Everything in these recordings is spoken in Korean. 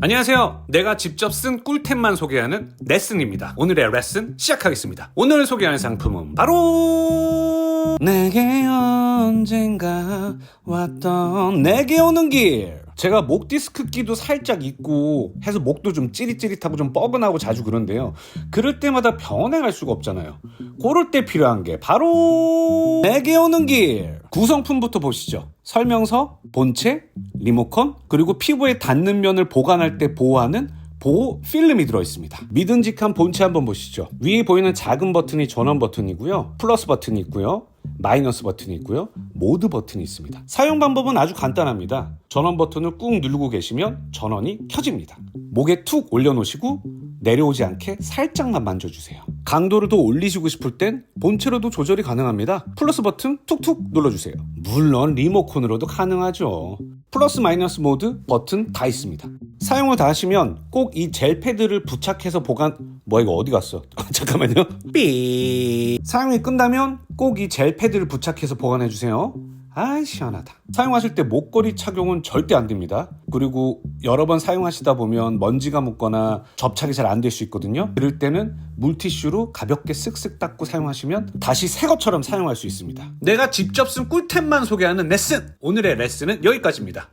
안녕하세요. 내가 직접 쓴 꿀템만 소개하는 레슨입니다. 오늘의 레슨 시작하겠습니다. 오늘 소개하는 상품은 바로 내게 언젠가 왔던 내게 오는 길. 제가 목 디스크 끼도 살짝 있고 해서 목도 좀 찌릿찌릿하고 좀 뻐근하고 자주 그런데요. 그럴 때마다 병원에 갈 수가 없잖아요. 그럴 때 필요한 게 바로 내게 오는 길. 구성품부터 보시죠. 설명서, 본체, 리모컨, 그리고 피부에 닿는 면을 보관할 때 보호하는 보호 필름이 들어있습니다. 믿음직한 본체 한번 보시죠. 위에 보이는 작은 버튼이 전원 버튼이고요. 플러스 버튼이 있고요. 마이너스 버튼이 있고요. 모드 버튼이 있습니다. 사용 방법은 아주 간단합니다. 전원 버튼을 꾹 누르고 계시면 전원이 켜집니다. 목에 툭 올려놓으시고 내려오지 않게 살짝만 만져주세요. 강도를 더 올리시고 싶을 땐 본체로도 조절이 가능합니다. 플러스 버튼 툭툭 눌러주세요. 물론 리모컨으로도 가능하죠. 플러스 마이너스 모드 버튼 다 있습니다. 사용을 다 하시면 꼭 이 젤 패드를 부착해서 보관 뭐야 이거 어디 갔어? 잠깐만요. 삐 사용이 끝나면 꼭 이 젤 패드를 부착해서 보관해 주세요. 아 시원하다. 사용하실 때 목걸이 착용은 절대 안 됩니다. 그리고 여러 번 사용하시다 보면 먼지가 묻거나 접착이 잘 안 될 수 있거든요. 그럴 때는 물티슈로 가볍게 쓱쓱 닦고 사용하시면 다시 새 것처럼 사용할 수 있습니다. 내가 직접 쓴 꿀템만 소개하는 레슨! 오늘의 레슨은 여기까지입니다.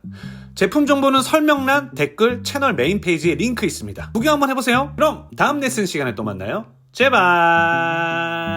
제품 정보는 설명란, 댓글, 채널 메인 페이지에 링크 있습니다. 구경 한번 해보세요. 그럼 다음 레슨 시간에 또 만나요. 제발!